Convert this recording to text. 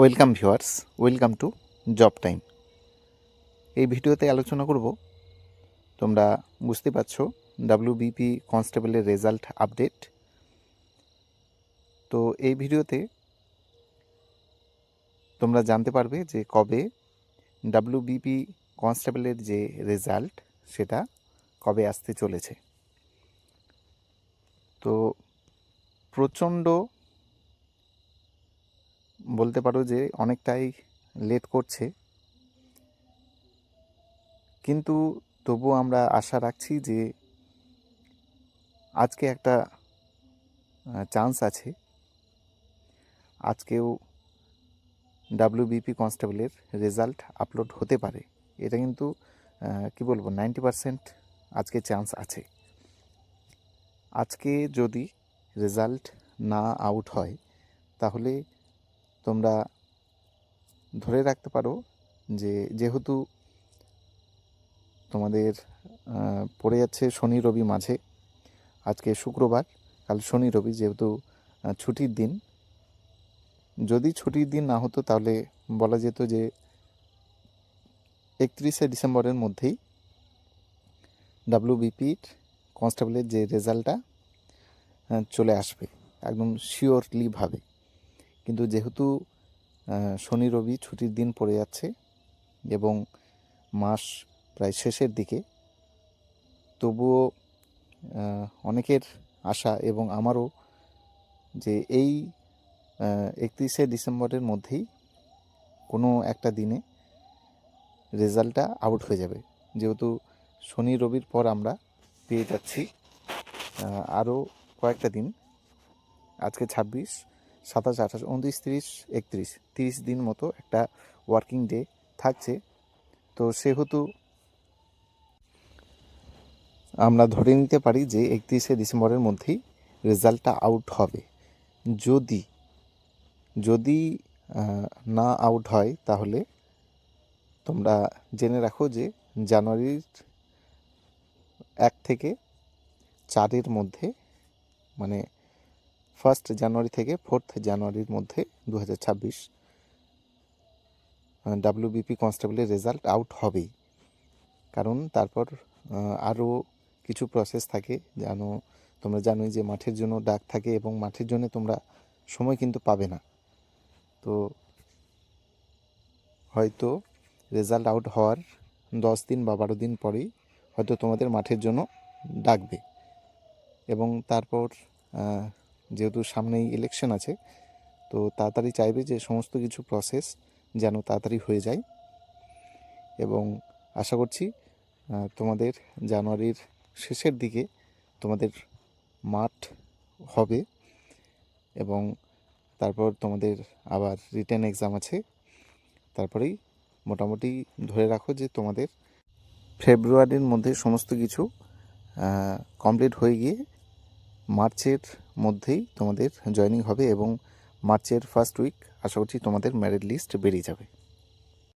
Welcome viewers, welcome to job time. এই ভিডিওতে আলোচনা করব, তোমরা বুঝতে পারছ ডাব্লিউবিপি কনস্টেবলের রেজাল্ট আপডেট। তো এই ভিডিওতে তোমরা জানতে পারবে যে কবে ডাব্লিউবিপি কনস্টেবলের যে রেজাল্ট, সেটা কবে আসতে চলেছে। তো প্রচণ্ড বলতে পারো যে অনেকটাই লেট করছে। কিন্তু তবুও আমরা আশা রাখছি যে আজকে একটা চান্স আছে। আজকেও ডাব্লিউবিপি কনস্টেবলের রেজাল্ট আপলোড হতে পারে। এটা কিন্তু কি বলব নাইনটি পারসেন্ট আজকে চান্স আছে। আজকে যদি রেজাল্ট না আউট হয়, তাহলে তোমরা ধরে রাখতে পারো যে যেহেতু তোমাদের পড়ে যাচ্ছে শনি রবি মাঝে, আজকে শুক্রবার, কাল শনি রবি যেহেতু ছুটির দিন, যদি ছুটির দিন না হতো তাহলে বলা যেত যে একত্রিশে ডিসেম্বরের মধ্যেই ডাব্লিউবিপির কনস্টেবলের যে রেজাল্টটা চলে আসবে, একদম শিওরলিভাবে কিন্তু যেহেতু শনি রবি ছুটির দিন পড়ে যাচ্ছে এবং মাস প্রায় শেষের দিকে, তবুও অনেকের আশা এবং আমারও যে এই একত্রিশে ডিসেম্বরের মধ্যেই কোনো একটা দিনে রেজাল্টটা আউট হয়ে যাবে। যেহেতু শনি রবির পর আমরা পেয়ে যাচ্ছি আরও কয়েকটা দিন, আজকে ছাব্বিশ সাতাশ, আঠাশ, উনত্রিশ, তিরিশ, একত্রিশ। তিরিশ দিন মতো একটা ওয়ার্কিং ডে থাকছে। তো সেহেতু আমরা ধরে নিতে পারি যে একত্রিশে ডিসেম্বরের মধ্যেই রেজাল্টটা আউট হবে। যদি যদি না আউট হয় তাহলে তোমরা জেনে রাখো যে জানুয়ারির এক থেকে চারের মধ্যে মানে ফার্স্ট জানুয়ারি থেকে ফোর্থ জানুয়ারির মধ্যে দু হাজার ছাব্বিশ ডাব্লিউবিপি কনস্টেবলের রেজাল্ট আউট হবেই। কারণ তারপর আরও কিছু প্রসেস থাকে জানো তোমরা জানোই যে মাঠের জন্য ডাক থাকে এবং মাঠের জন্য তোমরা সময় কিন্তু পাবে না। তো হয়তো রেজাল্ট আউট হওয়ার দশ দিন বা বারো দিন পরেই হয়তো তোমাদের মাঠের জন্য ডাকবে। এবং তারপর যেহেতু সামনেই ইলেকশন আছে, তো তাড়াতাড়ি চাইবে যে সমস্ত কিছু প্রসেস যেন তাড়াতাড়ি হয়ে যায়। এবং আশা করছি তোমাদের জানুয়ারির শেষের দিকে তোমাদের মাঠ হবে এবং তারপর তোমাদের আবার রিটার্ন এক্সাম আছে। তারপরেই মোটামুটি ধরে রাখো যে তোমাদের ফেব্রুয়ারির মধ্যে সমস্ত কিছু কমপ্লিট হয়ে গিয়ে মার্চের মধ্যেই তোমাদের জয়েনিং হবে এবং মার্চের ফার্স্ট উইক আশা করছি তোমাদের ম্যারিড লিস্ট বেরিয়ে যাবে।